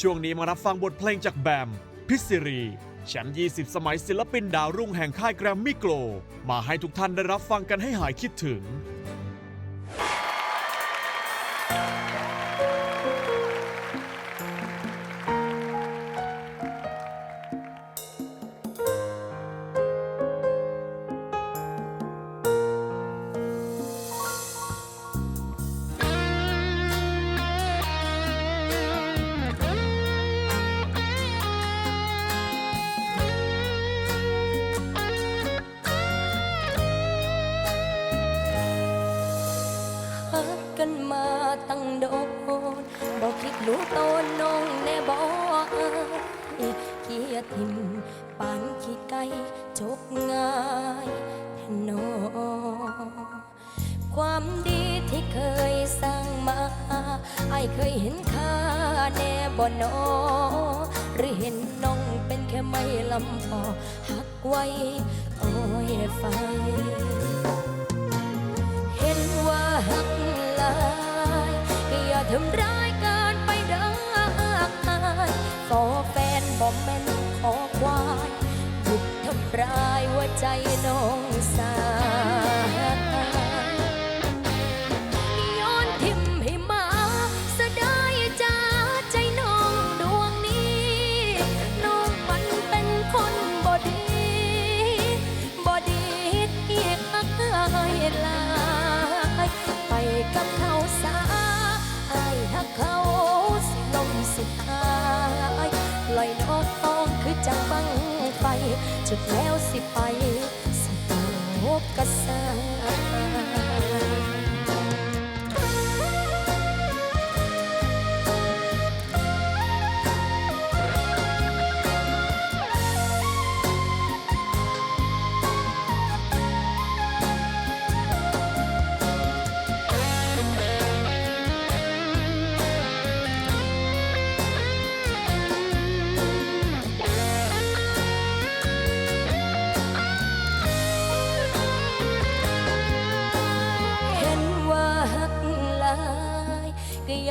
ช่วงนี้มารับฟังบทเพลงจากแบม พิศรี แชมป์ 20 สมัยศิลปินดาวรุ่งแห่งค่ายแกรมมี่โกล มาให้ทุกท่านได้รับฟังกันให้หายคิดถึง ทิมปานขี้ไก่จบง่ายแทนนอความดีที่เคยสร้างมาไอเคยเห็นค่าแน่บ่นอหรือเห็นน้องเป็นแค่ไม่ลำพอหักไว้โอ้ยไฟ เห็นว่าหักลายก็อย่าทำร้าย ใจน้องสาย้อนทิมให้มาเสยดายจ้าใจน้องดวงนี้ น้องมันเป็นคนบ่ดีบ่ดีที่หักอายหลายไปกับเขาสาอายหักเขาสิลมสิตายลอยน้องทองคือจังบังไฟจุดแล้วสิไป ก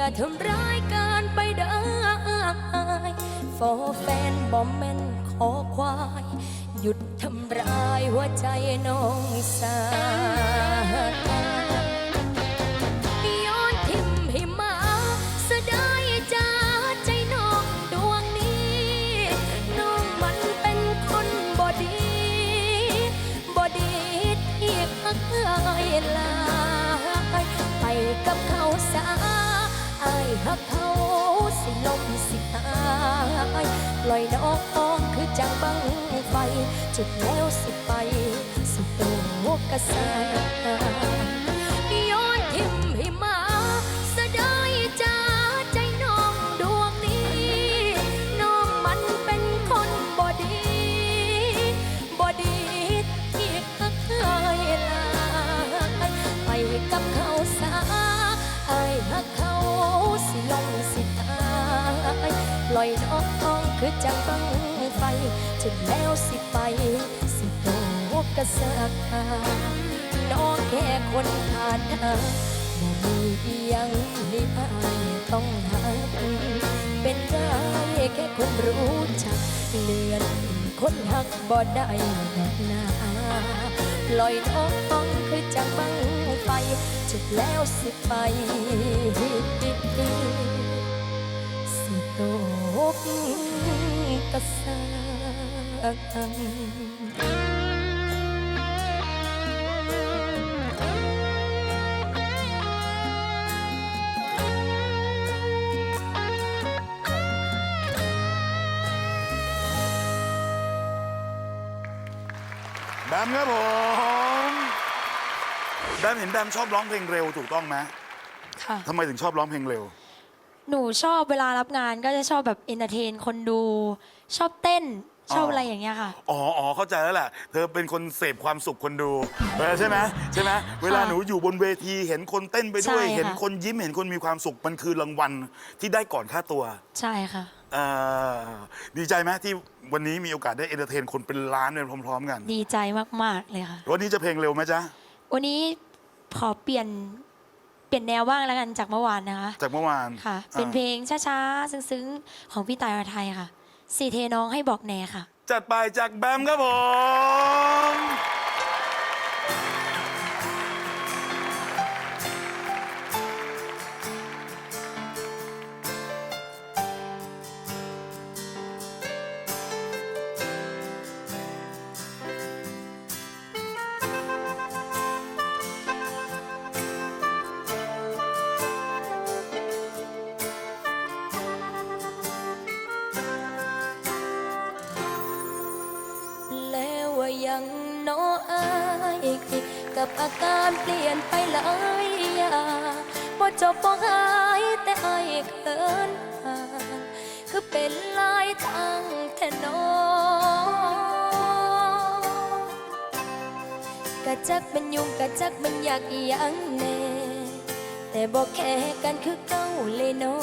อย่าทำร้ายกันไปเด้อฟอแฟนบอมแมนขอควาย หยุดทำร้ายหัวใจน้องสายย้อนทิมให้มาเสยดายจ้าใจน้องดวงนี้ น้องมันเป็นคนบ่ดีบ่ดีที่หักอายหลา ไปกับเขาสา อายหักเขาสิลมสิตายปล่อยน้องคือจังบังไฟ จุดแล้วสิไป สุดโตกระสาย อยน้องทองคือจังบังไฟจุดแล้วสิไป สิโตกระสักน้องแค่คนผ่านทางบ่มีอีหยังให้อายต้องหักเป็นได้แค่คนรู้จักเลือนคนหักบ่ได้ดอกนาปล่อยน้องคือจังบังไฟจุดแล้วสิไปสิ ตกกระสังแบมครับผมแบมเห็นแบมชอบร้องเพลงเร็วถูกต้องไหมค่ะทำไมถึงชอบร้องเพลงเร็ว หนูชอบเวลารับงานก็จะชอบแบบเอนเตอร์เทนคนดู ชอบเต้นชอบอ๋อออะไรอย่างเงี้ยค่ะ อ๋ออ๋อเข้าใจแล้วแหละ เธอเป็นคนเสพความสุขคนดูเออใช่ไหมใช่ไหมเวลาหนูอยู่บนเวทีเห็นคนเต้นไปด้วย ใช่ค่ะ เห็นคนยิ้มเห็นคนมีความสุขมันคือรางวัลที่ได้ก่อนค่าตัวใช่ค่ะ เอ่อดีใจไหมที่วันนี้มีโอกาสได้เอนเตอร์เทนคนเป็นล้านเนี่ยพร้อม ๆ กัน ดีใจมาก ๆ เลยค่ะ วันนี้จะเพลงเร็วไหมจ๊ะ วันนี้ขอเปลี่ยน เปลี่ยนแนวบ้างแล้วกันจากเมื่อวานนะคะ จากเมื่อวานค่ะ เป็นอ่าเพลงช้าๆ ซึ้งๆ ของพี่ตายอรไทยค่ะ สี่เทน้องให้บอกแน่ค่ะ จัดไปจากแบมครับผม กับอาการเปลี่ยนไปหลายอย่างบ่จบบ่หายแต่อายเกินห่างคือเป็นลายทางแทนอกะจักมันยุ่งกะจักมันอยากอีหยังแน่แต่บอกแค่กันคือเก้าเลยนอ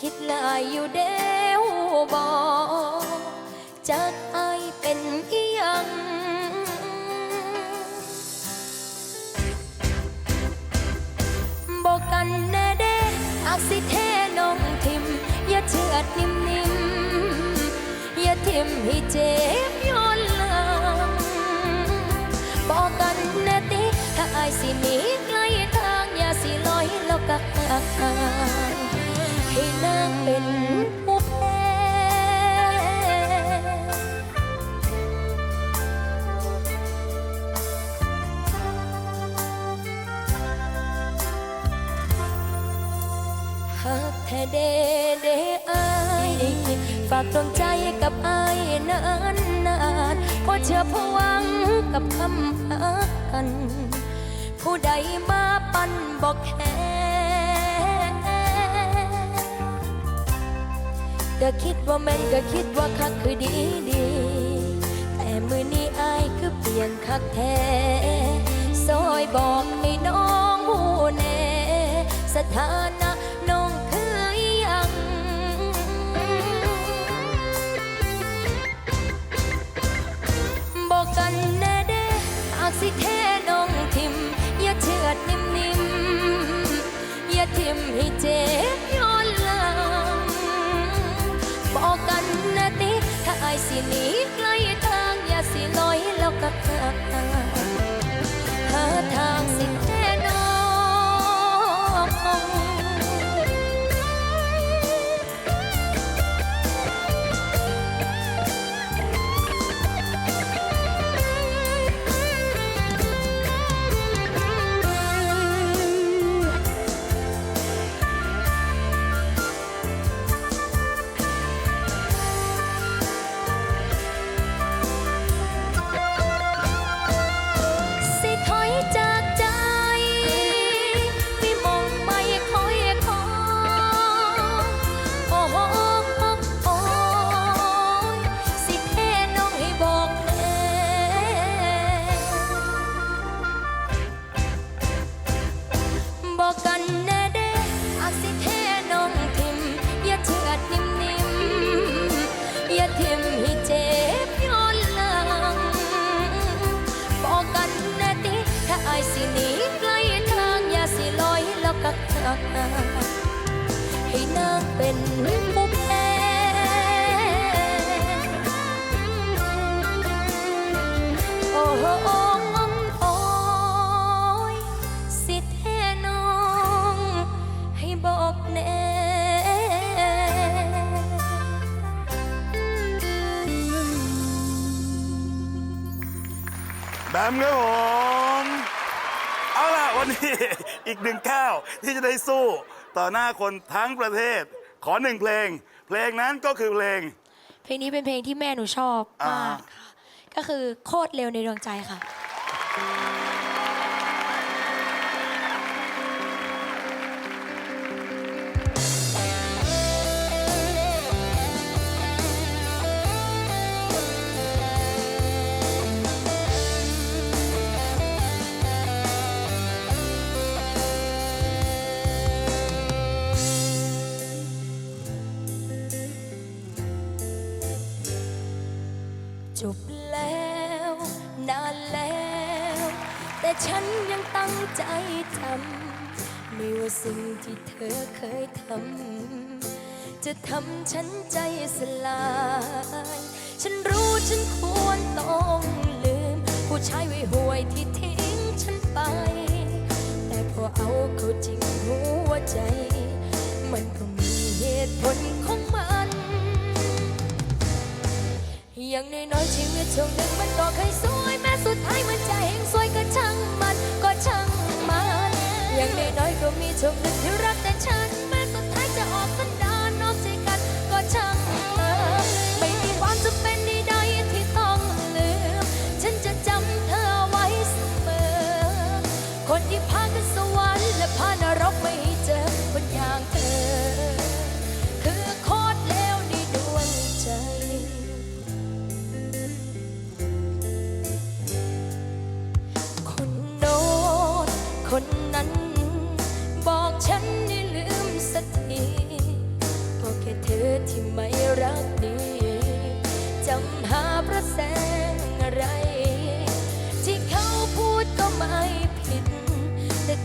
คิดลายอยู่เด้วบอกจักอายเป็น กันแน่เด้อากสิเทน้องทิม อย่าเชือดนิ่มๆอย่าทิมให้เจ็บย้อนหลังบอกกันแน่ติถ้าอายสิหนีไกลทาง อย่าสิลอยแล้วก็ห่างให้นางเป็น นานนานพอเชื่อพวังกับคำหากัน ผู้ใดมาปั่นบอกแค่ก็คิดว่าแม่นก็คิดว่าคักคือดีดี แต่มือนี้อายคือเปลี่ยนคักแท้ซอยบอกให้น้องหูแน่สถานะ ดนิ่มๆ อย่าทิมให้เจ็บย้อนหลังบอกกันนะติ ถ้าไอสิหนี เป็นผู้แพ้โอ้โหโอยสิแท้น้อง ให้บอกแน่แบมครับผม เอาล่ะ วันนี้ อีกหนึ่งก้าวที่จะได้สู้ต่อหน้าคนทั้งประเทศ ขอหนึ่งเพลง เพลงนั้นก็คือเพลง เพลงนี้เป็นเพลงที่แม่หนูชอบอ่ามมากค่ะก็คือโคตรเร็วในดวงใจค่ะ ฉันยังตั้งใจจำไม่ว่าสิ่งที่เธอเคยทำจะทำฉันใจสลาย ฉันรู้ฉันควรต้องลืม ผู้ชายไว้ห่วยที่ทิ้งฉันไป แต่พอเอาเข้าจริงหัวใจ มันก็มีเหตุผลของ อย่างน้อยๆชีวิตช่วงหนึ่งมันก็เคยสวยแม้สุดท้ายมันจะเฮงสวยก็ช่างมันก็ช่างมันอย่างน้อยๆก็มีช่วงหนึ่งที่รักแต่ฉัน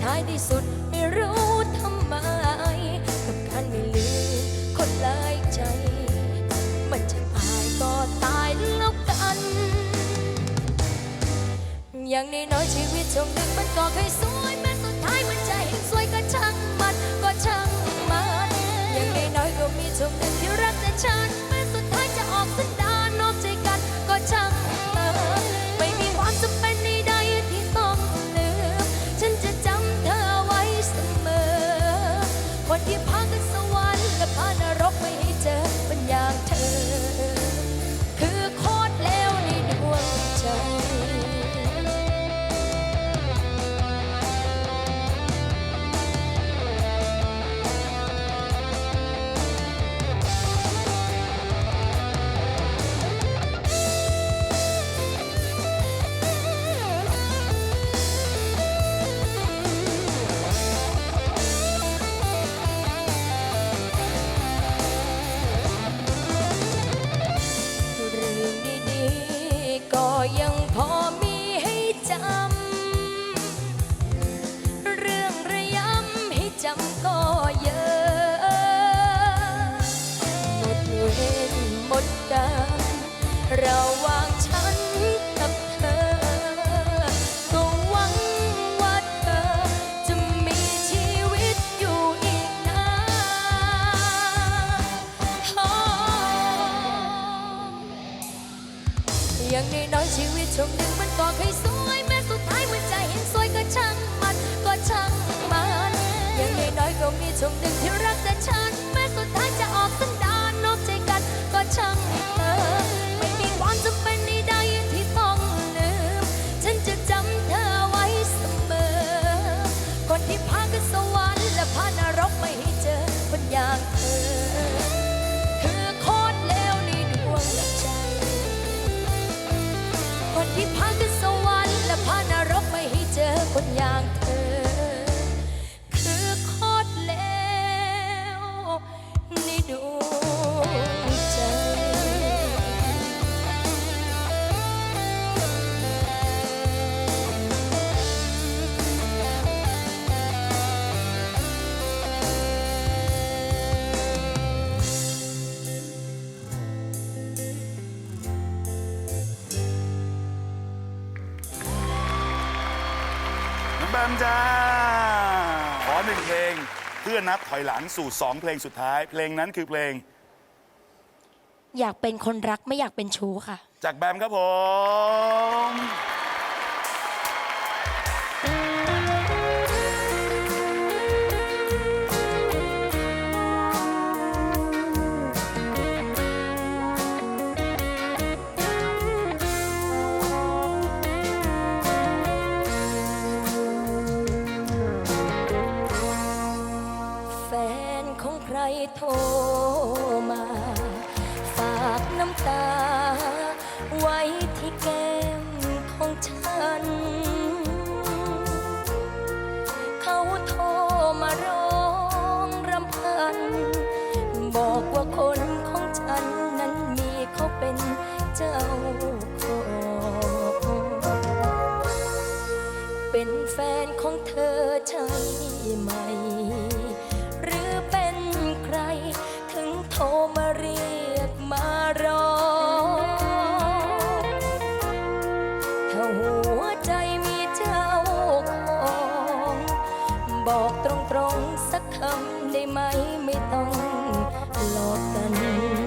ท้ายที่สุดไม่รู้ทำไม กับการไม่ลืมคนหลายใจ มันจะตายก็ตายแล้วกัน อย่างน้อยชีวิตช่วงหนึ่งมันก็เคยสวยแม้สุดท้ายมันจะเห็นสวยก็ช่างมันก็ช่างมันอย่างน้อยก็มีช่วงหนึ่งที่รักแต่ฉันแม้สุดท้ายจะออกสันดานนอกใจกันก็ช่าง วิตช่วงหนึ่งมันก็เคยสวยแม้สุดท้ายมันจะเห็นสวยก็ช่างมันก็ช่างมันยังไงน้อยก็มีช่วงหนึ่งที่รักแต่ฉันแม้สุดท้ายจะออกสันดานนอกใจกันก็ช่างมัน พื่อนับถอยหลังสู่สองเพลงสุดท้าย เพลงนั้นคือเพลงอยากเป็นคนรักไม่อยากเป็นชู้ค่ะ จากแบมครับผม ตรงๆสักคำได้ไหมไม่ต้องหลอกกัน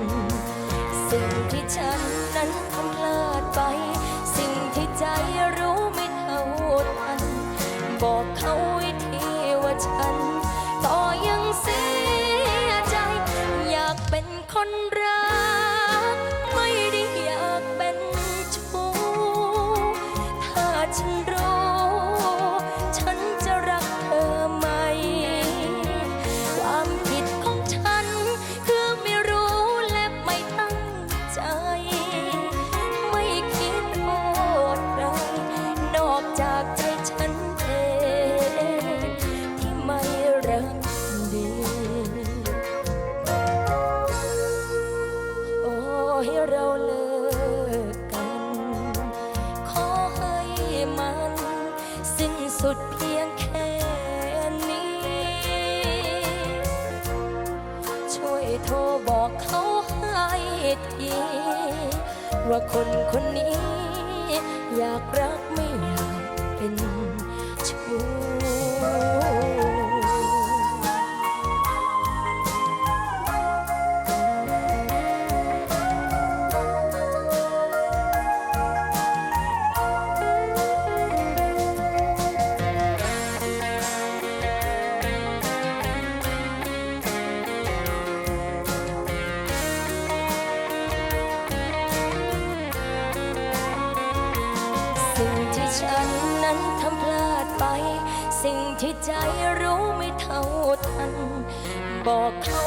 ไม่อยากเป็นชู้ box.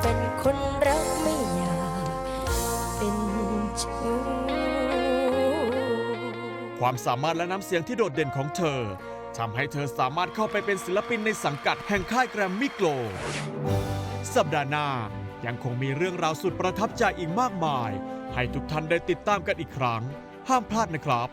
เป็นคนรักไม่อยากเป็นชู้ความสามารถและน้ำเสียงที่โดดเด่นของเธอทำให้เธอสามารถเข้าไปเป็นศิลปินในสังกัดแห่งค่ายแกรมมี่โกลสัปดาห์หน้ายังคงมีเรื่องราวสุดประทับใจอีกมากมาย ให้ทุกท่านได้ติดตามกันอีกครั้ง ห้ามพลาดนะครับ